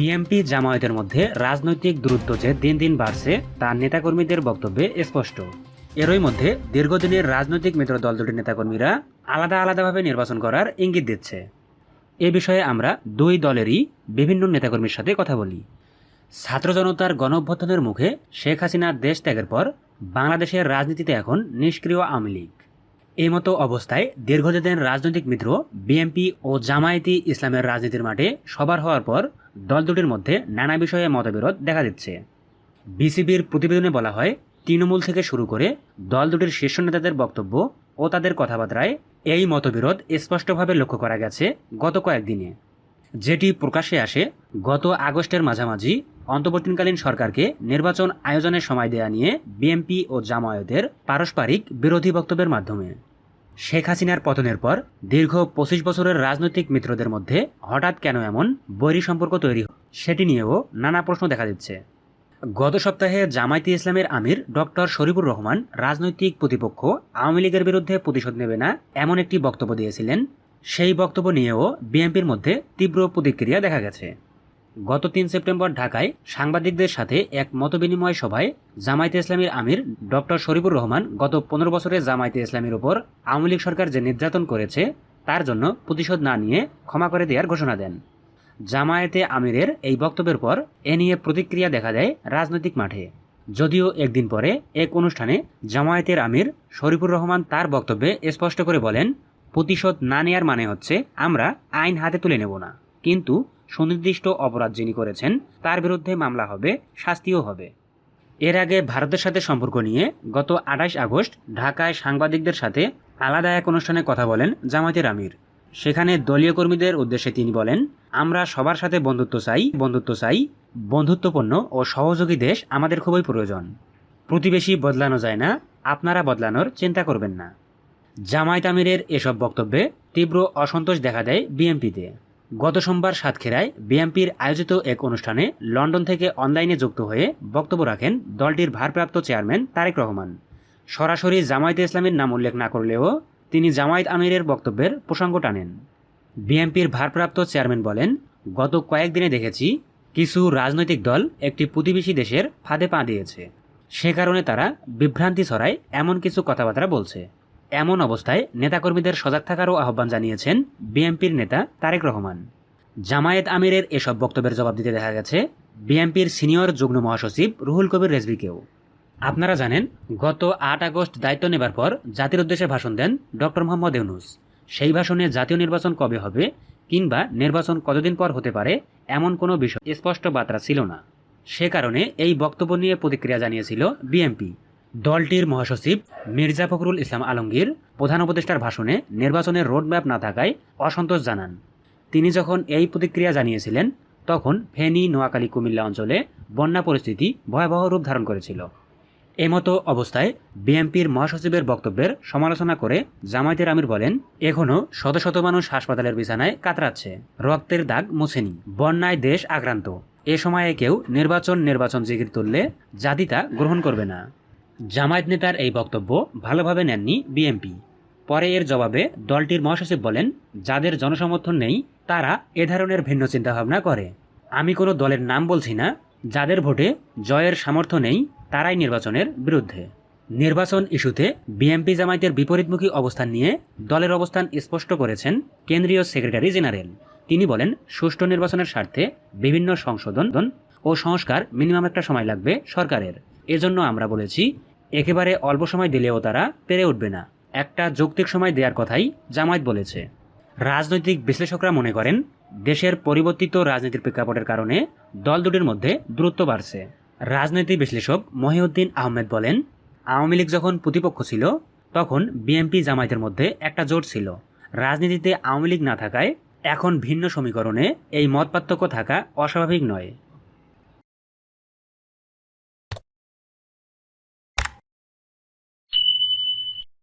BNP জামায়াতের মধ্যে রাজনৈতিক দূরত্ব যে দিন দিন বাড়ছে, তা নেতাকর্মীদের বক্তব্যে স্পষ্ট। এরই মধ্যে দীর্ঘদিনের রাজনৈতিক মিত্র দল দুটির নেতাকর্মীরা আলাদা আলাদাভাবে নির্বাচন করার ইঙ্গিত দিচ্ছে। এ বিষয়ে আমরা দুই দলেরই বিভিন্ন নেতাকর্মীর সাথে কথা বলি। ছাত্র জনতার গণ অভ্যুত্থানের মুখে শেখ হাসিনার দেশ ত্যাগের পর বাংলাদেশের রাজনীতিতে এখন নিষ্ক্রিয় আওয়ামী লীগ। এই মতো অবস্থায় দীর্ঘদিনের রাজনৈতিক মিত্র বিএনপি ও জামায়াতি ইসলামের রাজনীতির মাঠে সবার হওয়ার পর দল দুটির মধ্যে নানা বিষয়ে মতবিরোধ দেখা দিচ্ছে। বিসিবির প্রতিবেদনে বলা হয়, তৃণমূল থেকে শুরু করে দল দুটির শীর্ষ নেতাদের বক্তব্য ও তাদের কথাবার্তায় এই মতবিরোধ স্পষ্টভাবে লক্ষ্য করা গেছে গত কয়েকদিনে। যেটি প্রকাশ্যে আসে, গত আগস্টের মাঝামাঝি অন্তর্বর্তীকালীন সরকারকে নির্বাচন আয়োজনের সময় দেয়া নিয়ে বিএনপি ও জামায়াতের পারস্পরিক বিরোধী বক্তব্যের মাধ্যমে। শেখ হাসিনার পতনের পর দীর্ঘ পঁচিশ বছরের রাজনৈতিক মিত্রদের মধ্যে হঠাৎ কেন এমন বৈরী সম্পর্ক তৈরি সেটি নিয়েও নানা প্রশ্ন দেখা দিচ্ছে। গত সপ্তাহে জামায়াতে ইসলামের আমির ডক্টর শরীফুর রহমান রাজনৈতিক প্রতিপক্ষ আওয়ামী লীগের বিরুদ্ধে প্রতিশোধ নেবে না এমন একটি বক্তব্য দিয়েছিলেন। সেই বক্তব্য নিয়েও বিএনপির মধ্যে তীব্র প্রতিক্রিয়া দেখা গেছে। গত তিন সেপ্টেম্বর ঢাকায় সাংবাদিকদের সাথে এক মতবিনিময় সভায় জামায়াতে ইসলামীর আমির ডক্টর শরীফুর রহমান গত পনেরো বছরে জামায়াতে ইসলামীর উপর আওয়ামী লীগ সরকার যে নির্যাতন করেছে, তার জন্য প্রতিশোধ না নিয়ে ক্ষমা করে দেওয়ার ঘোষণা দেন। জামায়াতে আমিরের এই বক্তব্যের পর এ নিয়ে প্রতিক্রিয়া দেখা দেয় রাজনৈতিক মাঠে। যদিও একদিন পরে এক অনুষ্ঠানে জামায়াতের আমির শরীফুর রহমান তার বক্তব্যে স্পষ্ট করে বলেন, প্রতিশোধ না নেয়ার মানে হচ্ছে আমরা আইন হাতে তুলে নেব না। কিন্তু সুনির্দিষ্ট অপরাধ যিনি করেছেন, তার বিরুদ্ধে মামলা হবে, শাস্তিও হবে। এর আগে ভারতের সাথে সম্পর্ক নিয়ে গত আঠাশ আগস্ট ঢাকায় সাংবাদিকদের সাথে আলাদা এক অনুষ্ঠানে কথা বলেন জামায়াতের আমির। সেখানে দলীয় কর্মীদের উদ্দেশ্যে তিনি বলেন, আমরা সবার সাথে বন্ধুত্ব চাই বন্ধুত্ব চাই, বন্ধুত্বপূর্ণ ও সহযোগী দেশ আমাদের খুবই প্রয়োজন। প্রতিবেশী বদলানো যায় না, আপনারা বদলানোর চিন্তা করবেন না। জামায়াত আমিরের এসব বক্তব্যে তীব্র অসন্তোষ দেখা দেয় বিএনপিতে। গত সোমবার সাতক্ষীরায় বিএনপির আয়োজিত এক অনুষ্ঠানে লন্ডন থেকে অনলাইনে যুক্ত হয়ে বক্তব্য রাখেন দলটির ভারপ্রাপ্ত চেয়ারম্যান তারেক রহমান। সরাসরি জামায়াতে ইসলামের নাম উল্লেখ না করলেও তিনি জামায়াত আমিরের বক্তব্যের প্রসঙ্গ টানেন। বিএনপির ভারপ্রাপ্ত চেয়ারম্যান বলেন, গত কয়েকদিনে দেখেছি কিছু রাজনৈতিক দল একটি প্রতিবেশী দেশের ফাঁদে পা দিয়েছে। সে কারণে তারা বিভ্রান্তি ছড়ায় এমন কিছু কথাবার্তা বলছে। এমন অবস্থায় নেতাকর্মীদের সজাগ থাকারও আহ্বান জানিয়েছেন বিএনপির নেতা তারেক রহমান। জামায়াত আমিরের এসব বক্তব্যের জবাব দিতে দেখা গেছে বিএনপির সিনিয়র যুগ্ম মহাসচিব রুহুল কবির রেজভিকেও। আপনারা জানেন, গত আট আগস্ট দায়িত্ব নেবার পর জাতির উদ্দেশ্যে ভাষণ দেন ডক্টর মোহাম্মদ ইউনুস। সেই ভাষণে জাতীয় নির্বাচন কবে হবে কিংবা নির্বাচন কতদিন পর হতে পারে এমন কোনো বিষয় স্পষ্ট বার্তা ছিল না। সে কারণে এই বক্তব্য নিয়ে প্রতিক্রিয়া জানিয়েছিল বিএনপি। দলটির মহাসচিব মির্জা ফখরুল ইসলাম আলমগীর প্রধান উপদেষ্টার ভাষণে নির্বাচনের রোডম্যাপ না থাকায় অসন্তোষ জানান। তিনি যখন এই প্রতিক্রিয়া জানিয়েছিলেন, তখন ফেনী, নোয়াখালী, কুমিল্লা অঞ্চলে বন্যা পরিস্থিতি ভয়াবহ রূপ ধারণ করেছিল। এমতো অবস্থায় বিএনপির মহাসচিবের বক্তব্যের সমালোচনা করে জামায়াতের আমির বলেন এখনও শত শত মানুষ হাসপাতালের বিছানায় কাতরাচ্ছে। রক্তের দাগ মুছেনি। বন্যায় দেশ আক্রান্ত। এ সময়ে কেউ নির্বাচন নির্বাচন জিগির তুললে জাতি তা গ্রহণ করবে না। জামায়াত নেতার এই বক্তব্য ভালোভাবে নেননি বিএনপি। পরে এর জবাবে দলটির মহাসচিব বলেন, যাদের জনসমর্থন নেই, তারা এ ধরনের ভিন্ন চিন্তাভাবনা করে। আমি কোনো দলের নাম বলছি না। যাদের ভোটে জয়ের সামর্থ্য নেই, তারাই নির্বাচনের বিরুদ্ধে। নির্বাচন ইস্যুতে বিএনপি জামায়াতের বিপরীতমুখী অবস্থান নিয়ে দলের অবস্থান স্পষ্ট করেছেন কেন্দ্রীয় সেক্রেটারি জেনারেল। তিনি বলেন, সুষ্ঠু নির্বাচনের স্বার্থে বিভিন্ন সংশোধন ও সংস্কার মিনিমাম একটা সময় লাগবে সরকারের। এজন্য আমরা বলেছি একেবারে অল্প সময় দিলেও তারা পেরে উঠবে না। একটা যৌক্তিক সময় দেওয়ার কথাই জামায়াত বলেছে। রাজনৈতিক বিশ্লেষকরা মনে করেন, দেশের পরিবর্তিত রাজনীতির প্রেক্ষাপটের কারণে দল দুটির মধ্যে দূরত্ব বাড়ছে। রাজনৈতিক বিশ্লেষক মহিউদ্দিন আহমেদ বলেন, আওয়ামী লীগ যখন প্রতিপক্ষ ছিল, তখন বিএনপি জামায়াতের মধ্যে একটা জোট ছিল। রাজনীতিতে আওয়ামী লীগ না থাকায় এখন ভিন্ন সমীকরণে এই মতপার্থক্য থাকা অস্বাভাবিক নয়।